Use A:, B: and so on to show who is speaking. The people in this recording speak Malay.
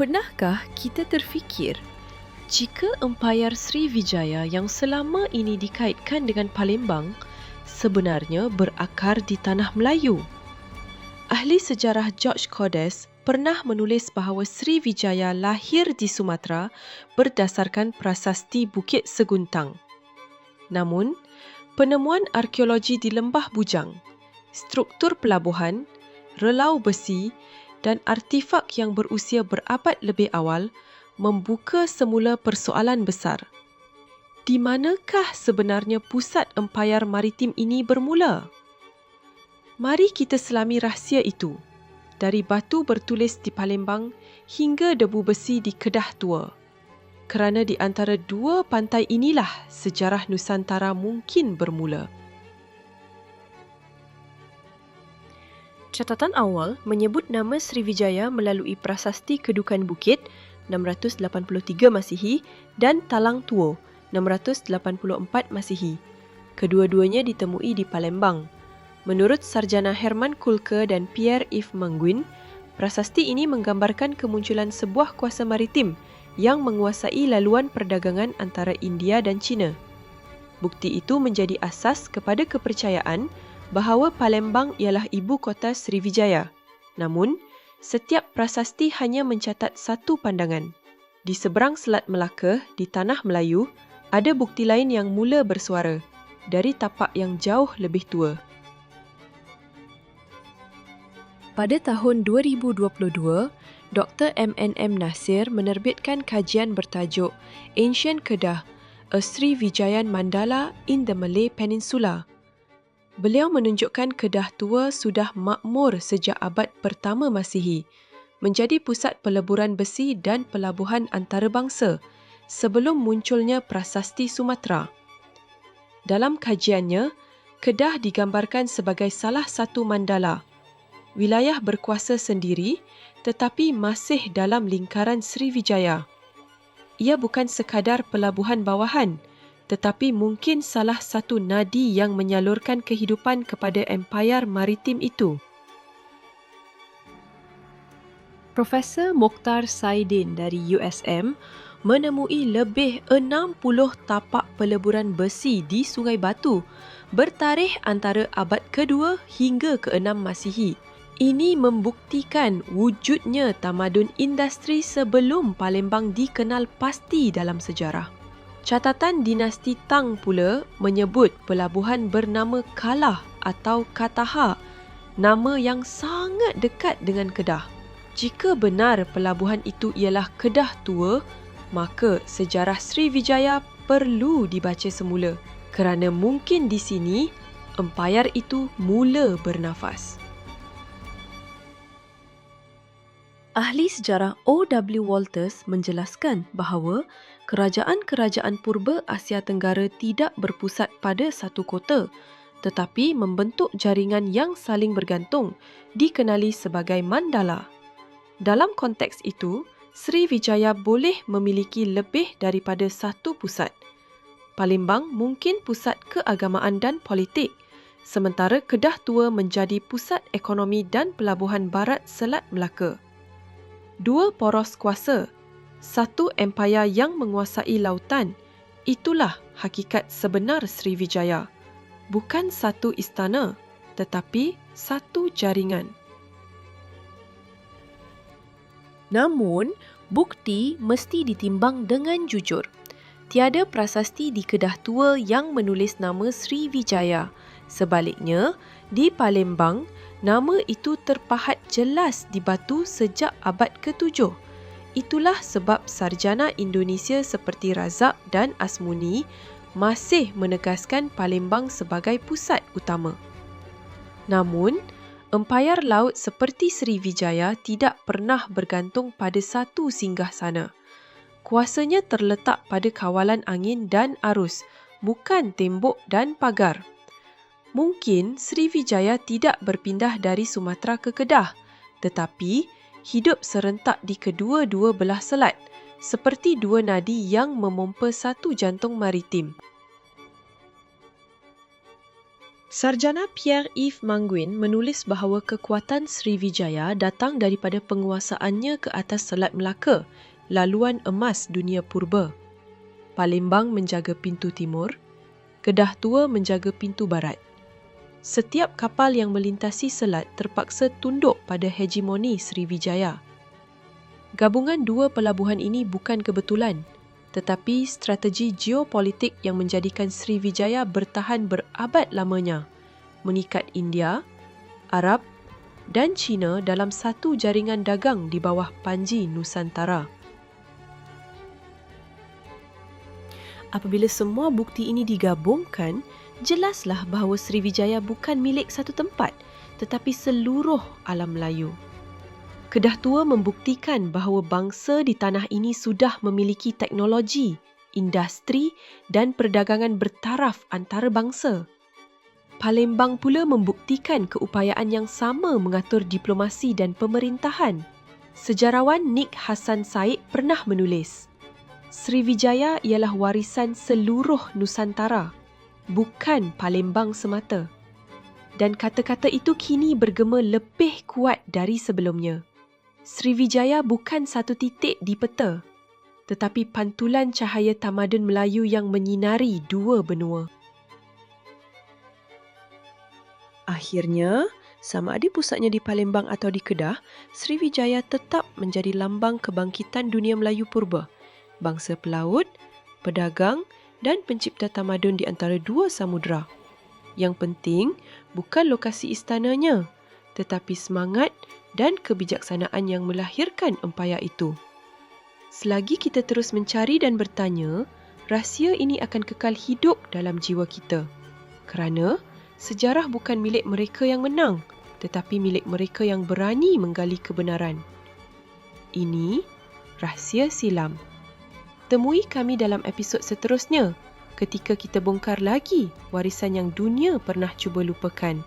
A: Pernahkah kita terfikir jika Empayar Sriwijaya yang selama ini dikaitkan dengan Palembang sebenarnya berakar di tanah Melayu? Ahli sejarah George Cordes pernah menulis bahawa Sriwijaya lahir di Sumatera berdasarkan prasasti Bukit Seguntang. Namun, penemuan arkeologi di Lembah Bujang, struktur pelabuhan, relau besi dan artifak yang berusia berabad lebih awal membuka semula persoalan besar. Di manakah sebenarnya pusat empayar maritim ini bermula? Mari kita selami rahsia itu dari batu bertulis di Palembang hingga debu besi di Kedah Tua. Kerana di antara dua pantai inilah sejarah Nusantara mungkin bermula. Catatan awal menyebut nama Sriwijaya melalui prasasti Kedukan Bukit 683 Masihi dan Talang Tua 684 Masihi. Kedua-duanya ditemui di Palembang. Menurut Sarjana Herman Kulke dan Pierre-Yves Manguin, prasasti ini menggambarkan kemunculan sebuah kuasa maritim yang menguasai laluan perdagangan antara India dan China. Bukti itu menjadi asas kepada kepercayaan bahawa Palembang ialah ibu kota Sriwijaya. Namun, setiap prasasti hanya mencatat satu pandangan. Di seberang Selat Melaka, di Tanah Melayu, ada bukti lain yang mula bersuara dari tapak yang jauh lebih tua. Pada tahun 2022, Dr. MNM Nasir menerbitkan kajian bertajuk Ancient Kedah, A Sri Vijayan Mandala in the Malay Peninsula. Beliau menunjukkan Kedah tua sudah makmur sejak abad pertama Masihi, menjadi pusat peleburan besi dan pelabuhan antarabangsa sebelum munculnya prasasti Sumatera. Dalam kajiannya, Kedah digambarkan sebagai salah satu mandala – wilayah berkuasa sendiri tetapi masih dalam lingkaran Sriwijaya. Ia bukan sekadar pelabuhan bawahan tetapi mungkin salah satu nadi yang menyalurkan kehidupan kepada empayar maritim itu. Profesor Mokhtar Saidin dari USM menemui lebih 60 tapak peleburan besi di Sungai Batu bertarikh antara abad kedua hingga ke-6 Masihi. Ini membuktikan wujudnya tamadun industri sebelum Palembang dikenal pasti dalam sejarah. Catatan dinasti Tang pula menyebut pelabuhan bernama Kalah atau Kataha, nama yang sangat dekat dengan Kedah. Jika benar pelabuhan itu ialah Kedah tua, maka sejarah Sriwijaya perlu dibaca semula kerana mungkin di sini empayar itu mula bernafas. Ahli sejarah O.W. Walters menjelaskan bahawa kerajaan-kerajaan purba Asia Tenggara tidak berpusat pada satu kota tetapi membentuk jaringan yang saling bergantung dikenali sebagai mandala. Dalam konteks itu, Sriwijaya boleh memiliki lebih daripada satu pusat. Palembang mungkin pusat keagamaan dan politik, sementara Kedah Tua menjadi pusat ekonomi dan pelabuhan barat Selat Melaka dua poros kuasa, satu empayar yang menguasai lautan. Itulah hakikat sebenar Sriwijaya. Bukan satu istana, tetapi satu jaringan. Namun, bukti mesti ditimbang dengan jujur. Tiada prasasti di Kedah Tua yang menulis nama Sriwijaya. Sebaliknya, di Palembang, Nama itu terpahat jelas di batu sejak abad ke-7. Itulah sebab sarjana Indonesia seperti Razak dan Asmuni masih menegaskan Palembang sebagai pusat utama. Namun, empayar laut seperti Sriwijaya tidak pernah bergantung pada satu singgah sana. Kuasanya terletak pada kawalan angin dan arus, bukan tembok dan pagar. Mungkin Sriwijaya tidak berpindah dari Sumatera ke Kedah, tetapi hidup serentak di kedua-dua belah selat, seperti dua nadi yang memompa satu jantung maritim. Sarjana Pierre-Yves Manguin menulis bahawa kekuatan Sriwijaya datang daripada penguasaannya ke atas Selat Melaka, laluan emas dunia purba. Palembang menjaga pintu timur, Kedah Tua menjaga pintu barat. Setiap kapal yang melintasi selat terpaksa tunduk pada hegemoni Sriwijaya. Gabungan dua pelabuhan ini bukan kebetulan, tetapi strategi geopolitik yang menjadikan Sriwijaya bertahan berabad lamanya, mengikat India, Arab dan China dalam satu jaringan dagang di bawah Panji Nusantara. Apabila semua bukti ini digabungkan, jelaslah bahawa Sriwijaya bukan milik satu tempat, tetapi seluruh alam Melayu. Kedah Tua membuktikan bahawa bangsa di tanah ini sudah memiliki teknologi, industri dan perdagangan bertaraf antara bangsa. Palembang pula membuktikan keupayaan yang sama mengatur diplomasi dan pemerintahan. Sejarawan Nick Hassan Said pernah menulis, Sriwijaya ialah warisan seluruh Nusantara, bukan Palembang semata. Dan kata-kata itu kini bergema lebih kuat dari sebelumnya. Sriwijaya bukan satu titik di peta, tetapi pantulan cahaya tamadun Melayu yang menyinari dua benua. Akhirnya, sama ada pusatnya di Palembang atau di Kedah, Sriwijaya tetap menjadi lambang kebangkitan dunia Melayu purba, bangsa pelaut, pedagang dan pencipta tamadun di antara dua samudera. Yang penting bukan lokasi istananya, tetapi semangat dan kebijaksanaan yang melahirkan empayar itu. Selagi kita terus mencari dan bertanya, rahsia ini akan kekal hidup dalam jiwa kita. Kerana sejarah bukan milik mereka yang menang, tetapi milik mereka yang berani menggali kebenaran. Ini rahsia silam. Temui kami dalam episod seterusnya ketika kita bongkar lagi warisan yang dunia pernah cuba lupakan.